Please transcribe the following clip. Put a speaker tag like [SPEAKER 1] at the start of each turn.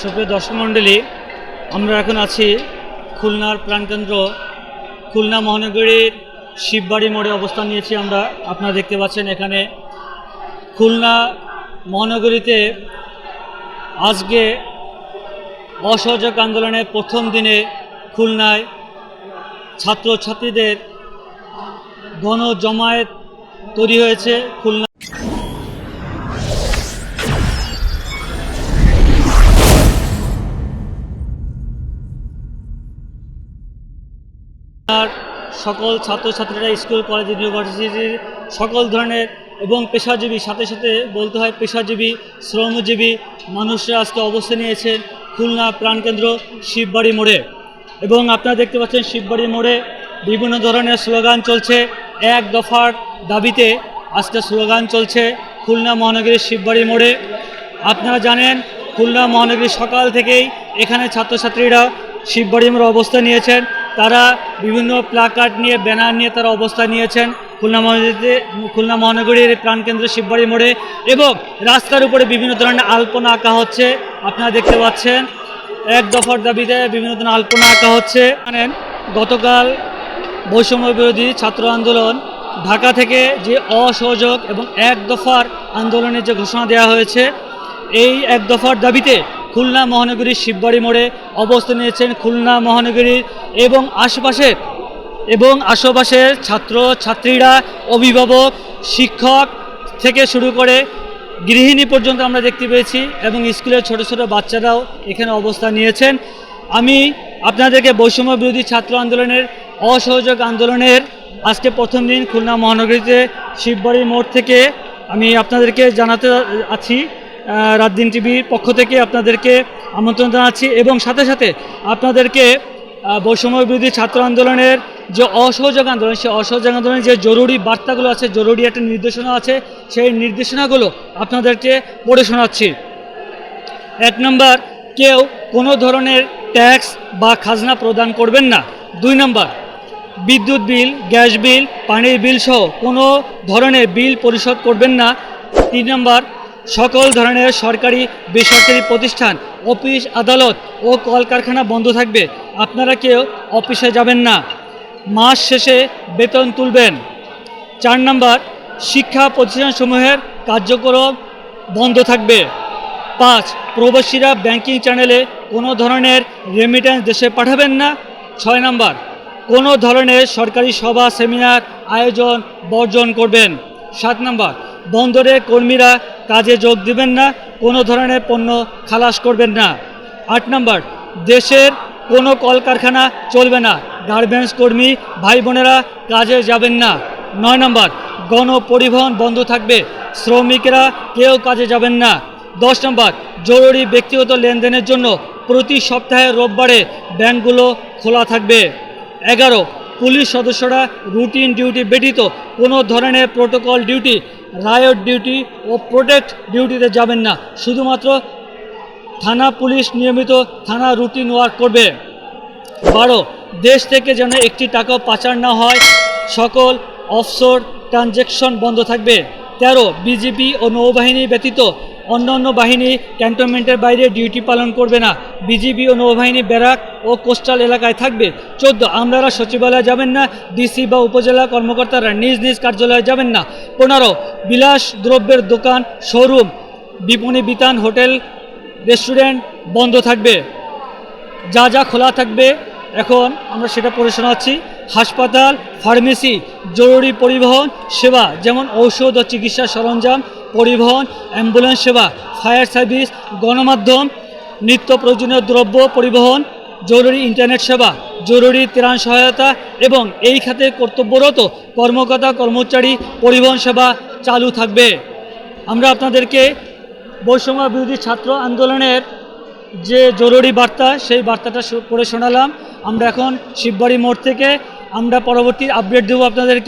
[SPEAKER 1] সুপ্রিয় দর্শক মণ্ডলী, আমরা এখন আছি খুলনার প্রাণকেন্দ্র। খুলনা মহানগরীর শিববাড়ি মোড়ে অবস্থান নিয়েছি আমরা। আপনারা দেখতে পাচ্ছেন এখানে খুলনা মহানগরীতে আজকে অসহযোগ আন্দোলনের প্রথম দিনে খুলনায় ছাত্রছাত্রীদের গণজমায়েত তৈরি হয়েছে। খুলনা আর সকল ছাত্রছাত্রীরা স্কুল, কলেজ, ইউনিভার্সিটির সকল ধরনের এবং পেশাজীবী, সাথে সাথে বলতে হয় পেশাজীবী, শ্রমজীবী মানুষরা আজকে অবস্থান নিয়েছেন খুলনা প্রাণকেন্দ্র শিববাড়ি মোড়ে। এবং আপনারা দেখতে পাচ্ছেন শিববাড়ি মোড়ে বিভিন্ন ধরনের স্লোগান চলছে। এক দফার দাবিতে আজকে স্লোগান চলছে খুলনা মহানগরীর শিববাড়ি মোড়ে। আপনারা জানেন, খুলনা মহানগরী সকাল থেকেই এখানে ছাত্রছাত্রীরা শিববাড়ি মোড়ে অবস্থান নিয়েছেন। তারা বিভিন্ন প্লাকার্ড নিয়ে ব্যানার নিয়ে তারা অবস্থান নিয়েছেন খুলনা মহানগরীতে, খুলনা মহানগরীর প্রাণকেন্দ্র শিববাড়ি মোড়ে এবং রাস্তার উপরে বিভিন্ন ধরনের আলপনা আঁকা হচ্ছে। আপনারা দেখতে পাচ্ছেন, এক দফার দাবিতে বিভিন্ন ধরনের আলপনা আঁকা হচ্ছে। জানেন, গতকাল বৈষম্য বিরোধী ছাত্র আন্দোলন ঢাকা থেকে যে অসহযোগ এবং এক দফার আন্দোলনের যে ঘোষণা দেওয়া হয়েছে, এই এক দফার দাবিতে খুলনা মহানগরীর শিববাড়ি মোড়ে অবস্থান নিয়েছেন খুলনা মহানগরীর এবং আশেপাশের এবং আশেপাশের ছাত্র, ছাত্রীরা, অভিভাবক, শিক্ষক থেকে শুরু করে গৃহিণী পর্যন্ত আমরা দেখতে পেয়েছি এবং স্কুলের ছোট ছোট বাচ্চারাও এখানে অবস্থান নিয়েছেন। আমি আপনাদেরকে বৈষম্য বিরোধী ছাত্র আন্দোলনের অসহযোগ আন্দোলনের আজকে প্রথম দিন খুলনা মহানগরীতে শিববাড়ি মোড় থেকে আমি আপনাদেরকে জানাতে আছি। রাত দিন টিভির পক্ষ থেকে আপনাদেরকে আমন্ত্রণ জানাচ্ছি এবং সাথে সাথে আপনাদেরকে বৈষম্য বিরোধী ছাত্র আন্দোলনের যে অসহযোগ আন্দোলন, সেই অসহযোগ আন্দোলনের যে জরুরি বার্তাগুলো আছে, জরুরি একটা নির্দেশনা আছে, সেই নির্দেশনাগুলো আপনাদেরকে পড়ে শোনাচ্ছি। এক নম্বর, কেউ কোনো ধরনের ট্যাক্স বা খাজনা প্রদান করবেন না। দুই নম্বর, বিদ্যুৎ বিল, গ্যাস বিল, পানির বিল সহ কোনো ধরনের বিল পরিশোধ করবেন না। তিন নম্বর সকল ধরনের সরকারি বেসরকারি প্রতিষ্ঠান, অফিস, আদালত ও কলকারখানা বন্ধ থাকবে। আপনারা কেউ অফিসে যাবেন না। মাস শেষে বেতন তুলবেন। চার নম্বর, শিক্ষা প্রতিষ্ঠানসমূহের কার্যক্রম বন্ধ থাকবে। পাঁচ, প্রবাসীরা ব্যাংকিং চ্যানেলে কোনো ধরনের রেমিটেন্স দেশে পাঠাবেন না। ছয় নম্বর, কোনো ধরনের সরকারি সভা, সেমিনার, আয়োজন, বর্জন করবেন। সাত নম্বর বন্দরে কর্মীরা কাজে যোগ দিবেন না, কোনো ধরনের পণ্য খালাস করবেন না। আট নম্বর, দেশের কোনো কলকারখানা চলবে না। গার্মেন্টস কর্মী ভাই বোনেরা কাজে যাবেন না। নয় নম্বর, গণপরিবহন বন্ধ থাকবে। শ্রমিকরা কেউ কাজে যাবেন না। দশ নম্বর, জরুরি ব্যক্তিগত লেনদেনের জন্য প্রতি সপ্তাহে রোববারে ব্যাংকগুলো খোলা থাকবে। এগারো, পুলিশ সদস্যরা রুটিন ডিউটি ব্যতীত কোনো ধরনের প্রোটোকল ডিউটি রায়ট ডিউটি ও প্রোটেক্ট ডিউটিতে যাবেন না। শুধুমাত্র থানা পুলিশ নিয়মিত থানা রুটিন ওয়ার্ক করবে। বারো, দেশ থেকে যেন একটি টাকাও পাচার না হয়, সকল অফশোর ট্রানজ্যাকশন বন্ধ থাকবে। তেরো, বিজিবি ও নৌবাহিনী ব্যতীত অন্যান্য বাহিনী ক্যান্টনমেন্টের বাইরে ডিউটি পালন করবে না। বিজিবি ও নৌবাহিনী ব্যারাক ও কোস্টাল এলাকায় থাকবে। চোদ্দ আমলারা সচিবালয়ে যাবেন না, ডিসি বা উপজেলা কর্মকর্তারা নিজ নিজ কার্যালয়ে যাবেন না। পনেরো, বিলাস দ্রব্যের দোকান, শোরুম, বিপণী বিতান, হোটেল, রেস্টুরেন্ট বন্ধ থাকবে। যা যা খোলা থাকবে, এখন আমরা সেটা পড়ে শোনাচ্ছি। হাসপাতাল, ফার্মেসি, জরুরি পরিবহন সেবা, যেমন ঔষধ ও চিকিৎসা সরঞ্জাম, পরিবহন, অ্যাম্বুলেন্স সেবা, ফায়ার সার্ভিস, গণমাধ্যম, নিত্য প্রয়োজনীয় দ্রব্য পরিবহন জরুরি ইন্টারনেট সেবা, জরুরি ত্রাণ সহায়তা এবং এই খাতে কর্তব্যরত কর্মকর্তা, কর্মচারী পরিবহন সেবা চালু থাকবে। আমরা আপনাদেরকে বৈষম্য বিরোধী ছাত্র আন্দোলনের যে জরুরি বার্তা, সেই বার্তাটা পড়ে শোনালাম। আমরা এখন শিববাড়ি মোড় থেকে আমরা পরবর্তী আপডেট দেবো আপনাদেরকে।